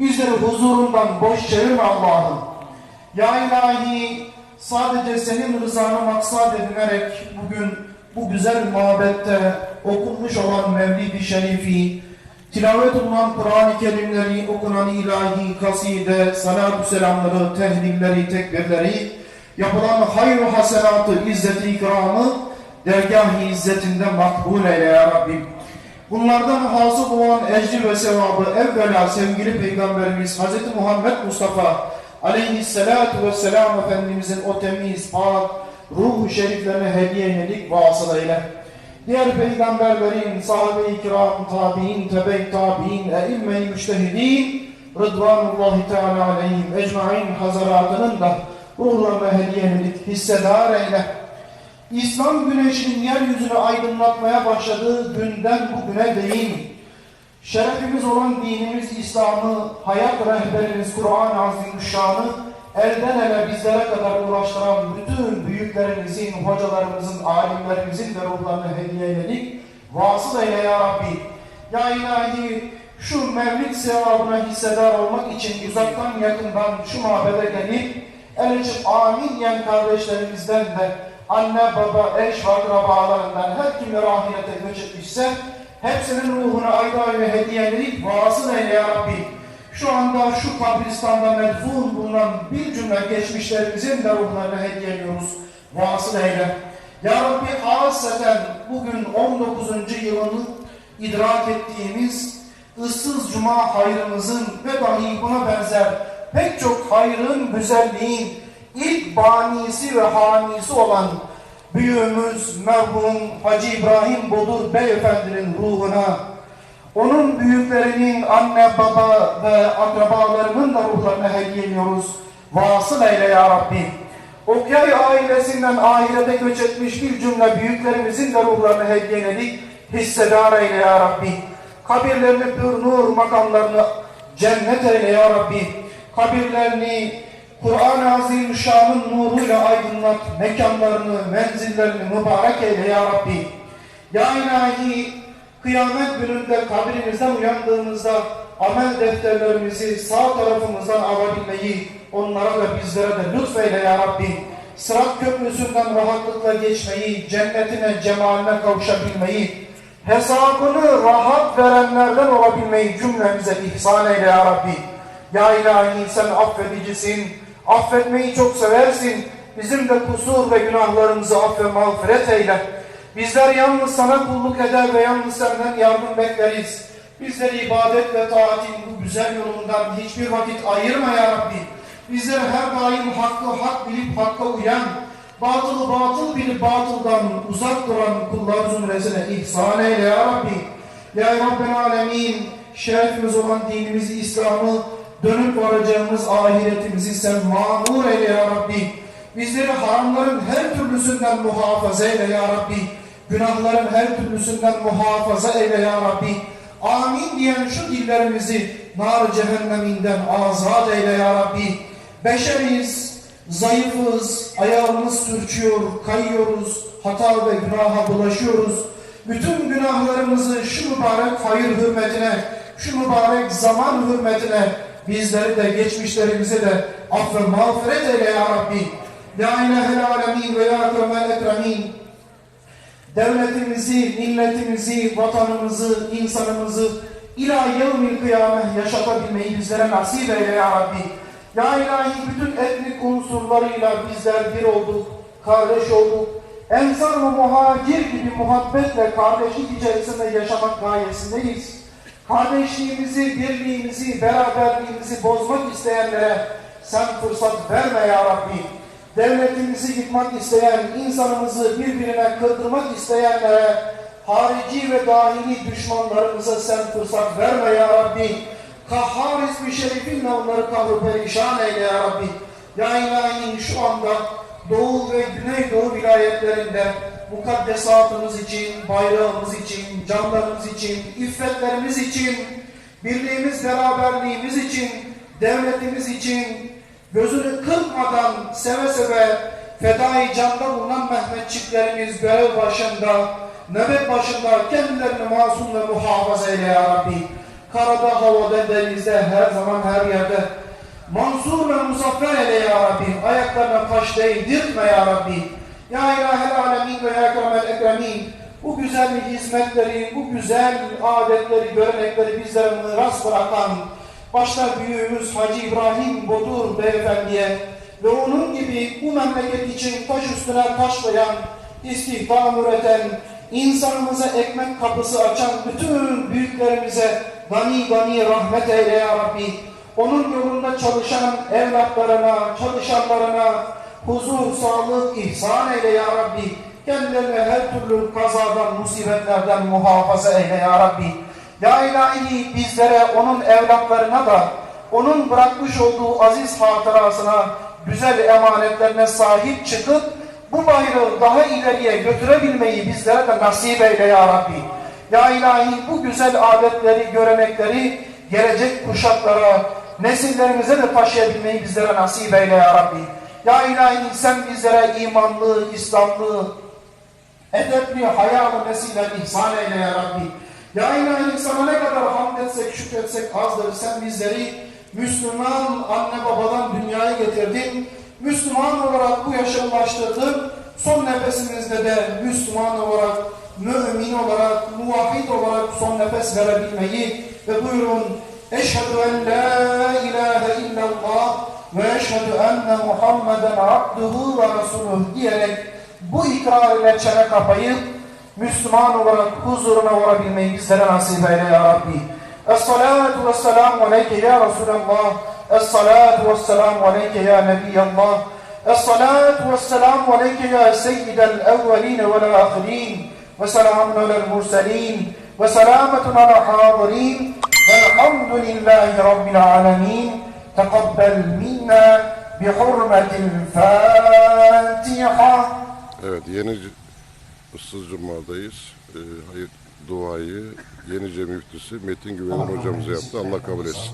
Bizleri huzurundan boş çevirme Allah'ım. Ya ilahi sadece senin rızanı maksat edinerek bugün bu güzel mabette okunmuş olan Mevlid-i Şerifi, tilavet olunan Kur'an-ı Kerimleri, okunan ilahi, kaside, salatü selamları, tehlilleri, tekbirleri, yapılan hayr-ı hasenatı, izzeti ikramı, dergah-ı izzetinde makbul eyle ya Rabbim. Bunlardan hasıl olan ecri ve sevabı evvela sevgili Peygamberimiz Hz. Muhammed Mustafa aleyhissalatu vesselam Efendimizin o temiz, pak, ruhu şeriflerine hediye edelik vasıl eyle. Diğer peygamberlerin, sahabe-i kiram, tabi'in, tebe-i tabi'in, e'imme-i müştehidin, Rıdvanullahi Teala aleyhim ecmain hazaratının da ruhlarına hediye edelik, hissedar eyle. İslam güneşinin yeryüzünü aydınlatmaya başladığı günden bugüne değin. Şerefimiz olan dinimiz İslam'ı, hayat rehberimiz Kur'an-ı Azimüşşan'ı elden ele bizlere kadar ulaştıran bütün büyüklerimizin, hocalarımızın, alimlerimizin de ruhlarını hediye ededik. Vasıl eyle ya Rabbi. Ya ilahi şu mevlid sevabına hissedar olmak için uzaktan yakından şu mabede gelip el açıp amin diyen kardeşlerimizden de anne, baba, eş ve akrabalarından her kimler ahirete göç etmişse hepsinin ruhuna ayrı ayrı hediyeleri vasıl eyle ya Rabbi. Şu anda şu kabristanda medfun bulunan bir cümle geçmişlerimizin de ruhlarına hediye ediyoruz. Vasıl eyle. Ya Rabbi haseten bugün 19. yılını idrak ettiğimiz ıssız cuma hayrımızın ve dahi buna benzer pek çok hayrın, güzelliğin banisi ve hamisi olan büyüğümüz merhum Hacı İbrahim Bodur Beyefendinin ruhuna, onun büyüklerinin anne, baba ve akrabalarının da ruhlarına hediye ediyoruz. Vasıl eyle ya Rabbi. Okyay ailesinden ahirete göç etmiş bir cümle büyüklerimizin de ruhlarını hediye ededik. Hissedar eyle ya Rabbi. Kabirlerini pür nur makamlarını cennet eyle ya Rabbi. Kabirlerini Kur'an-ı Azimüşşan'ın nuruyla aydınlat, mekanlarını, menzillerini mübarek eyle ya Rabbi. Ya ilahi, kıyamet gününde kabrimizden uyandığımızda amel defterlerimizi sağ tarafımızdan alabilmeyi, onlara da bizlere de lütfeyle ya Rabbi. Sırat köprüsünden rahatlıkla geçmeyi, cennetine, cemaline kavuşabilmeyi, hesabını rahat verenlerden olabilmeyi cümlemize ihsan eyle ya Rabbi. Ya ilahi sen affedicisin, affetmeyi çok seversin. Bizim de kusur ve günahlarımızı aff ve mağfiret eyle. Bizler yalnız sana kulluk eder ve yalnız senden yardım bekleriz. Bizleri ibadet ve taatin bu güzel yolundan hiçbir vakit ayırma ya Rabbi. Bizleri her daim hakkı hak bilip hakka uyan, batılı batıl bilip batıldan uzak duran kullar zümresine ihsan eyle ya Rabbi. Ya Rabbel Alemin, şerefimiz olan dinimizi, İslam'ı, dönüp varacağımız ahiretimizi sen mamur eyle ya Rabbi. Bizleri haramların her türlüsünden muhafaza eyle ya Rabbi. Günahların her türlüsünden muhafaza eyle ya Rabbi. Amin diyen şu dillerimizi nar cehenneminden azat eyle ya Rabbi. Beşeriz, zayıfız, ayağımız sürçüyor, kayıyoruz, hata ve günaha bulaşıyoruz. Bütün günahlarımızı şu mübarek hayır hürmetine, şu mübarek zaman hürmetine bizleri de geçmişlerimizi de aff ve mağfiret eyle ya Rabbi. Ya ilahel alemin ve ya ekremel ekremin. Devletimizi, milletimizi, vatanımızı, insanımızı ila yevmil kıyame yaşatabilmeyi bizlere nasip eyle ya Rabbi. Ya ilahi bütün etnik unsurlarıyla bizler bir olduk, kardeş olduk. Ensar ve muhacir gibi muhabbetle kardeşlik içerisinde yaşamak gayesindeyiz. Kardeşliğimizi, birliğimizi, beraberliğimizi bozmak isteyenlere sen fırsat verme ya Rabbi. Devletimizi yıkmak isteyen, insanımızı birbirine kırdırmak isteyenlere, harici ve dahili düşmanlarımıza sen fırsat verme ya Rabbi. Kahhar ismi şerifinle onları kahru perişan eyle ya Rabbi. Ya ilahi şu anda Doğu ve Güneydoğu vilayetlerinde mukaddesatımız için, bayrağımız için, canlarımız için, iffetlerimiz için, birliğimiz, beraberliğimiz için, devletimiz için gözünü kırpmadan seve seve fedai canda bulunan Mehmetçiklerimiz görev başında, nöbet başında kendilerini masum ve muhafaza eyle ya Rabbi. karada, havada, denizde, her zaman her yerde. Mansur ve muzaffer eyle ya Rabbi. Ayaklarına taş değdirtme ya Rabbi. Ya ilahel alemin ve ya ekremel ekremin. Bu güzel hizmetleri, bu güzel adetleri, görenekleri bizlere miras bırakan, başta büyüğümüz Hacı İbrahim Bodur beyefendiye ve onun gibi bu memleket için taş üstüne taş koyan, istihdam üreten, insanımıza ekmek kapısı açan bütün büyüklerimize gani gani rahmet eyle ya Rabbi. Onun yolunda çalışan evlatlarına, çalışanlarına huzur, sağlık, ihsan eyle ya Rabbi. Kendilerine her türlü kazadan, musibetlerden muhafaza eyle ya Rabbi. Ya ilahi bizlere, onun evlatlarına da, onun bırakmış olduğu aziz hatırasına, güzel emanetlerine sahip çıkıp, bu bayrağı daha ileriye götürebilmeyi bizlere de nasip eyle ya Rabbi. Ya ilahi bu güzel adetleri, görenekleri gelecek kuşaklara, nesillerimize de taşıyabilmeyi bizlere nasip eyle ya Rabbi. Ya ilahi sen bizlere imanlı, İslamlı, edepli, hayalı nesiller ihsan eyle ya Rabbi. Ya ilahi sana ne kadar hamd etsek, şükretsek azdır. Sen bizleri Müslüman anne babadan dünyaya getirdin. Müslüman olarak bu yaşa ulaştırdın. Son nefesimizde de Müslüman olarak, mümin olarak, muvahhid olarak son nefes verebilmeyi ve buyurun Eşhedü en la ilahe illallah ve enne Muhammeden abduhu ve resuluh diyerek bu ikrar ile çene kapayıp Müslüman olarak huzuruna varabilmeyi bizlere nasip eyle ya Rabbi. Es-salatu vesselamu aleyke ya Resulallah. Es-salatu vesselamu aleyke ya Nebiyallah. Es-salatu vesselamu aleyke ya seyyidel evveline vel ahirin. Ve selamun alel murselin. Ve selametun ala hadirin. Velhamdülillahi Rabbil alemin. Tekabbel minna bihurmetil Fatiha. Evet, yeni Issız Cuma'dayız. Ee, hayır duayı Yenice Müftüsü Metin Güvenen hocamız yaptı. Allah kabul etsin.